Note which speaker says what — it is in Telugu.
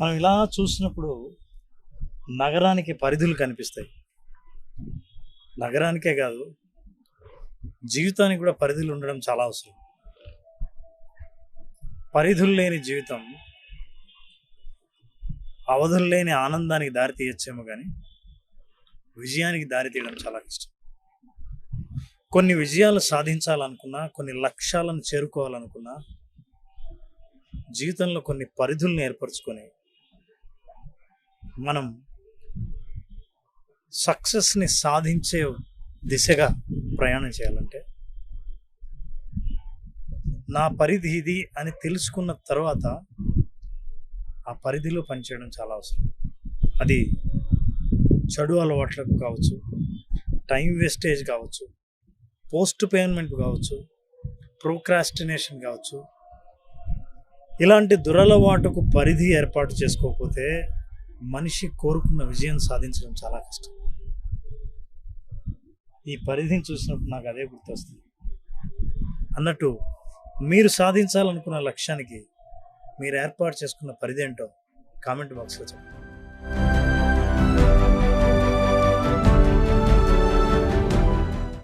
Speaker 1: మనం ఇలా చూసినప్పుడు నగరానికి పరిధులు కనిపిస్తాయి. నగరానికే కాదు జీవితానికి కూడా పరిధులు ఉండడం చాలా అవసరం. పరిధులు లేని జీవితం అవధులు లేని ఆనందానికి దారి తీయచ్చేమో కానీ విజయానికి దారి తీయడం చాలా కష్టం. కొన్ని విజయాలు సాధించాలనుకున్నా కొన్ని లక్ష్యాలను చేరుకోవాలనుకున్నా జీవితంలో కొన్ని పరిధులను ఏర్పరచుకొని మనం సక్సెస్ని సాధించే దిశగా ప్రయాణం చేయాలంటే నా పరిధి ఇది అని తెలుసుకున్న తర్వాత ఆ పరిధిలో పనిచేయడం చాలా అవసరం. అది చెడు అలవాట్లకు కావచ్చు టైం వేస్టేజ్ కావచ్చు పోస్ట్ పేమెంట్ కావచ్చు ప్రోక్రాస్టినేషన్ కావచ్చు. ఇలాంటి దురలవాటుకు పరిధి ఏర్పాటు చేసుకోకపోతే మనిషి కోరుకున్న విజయం సాధించడం చాలా కష్టం. ఈ పరిధిని చూసినప్పుడు నాకు అదే గుర్తొస్తుంది. అన్నట్టు మీరు సాధించాలనుకున్న లక్ష్యానికి మీరు ఏర్పాటు చేసుకున్న పరిధి ఏంటో కామెంట్ బాక్స్లో చెప్పండి.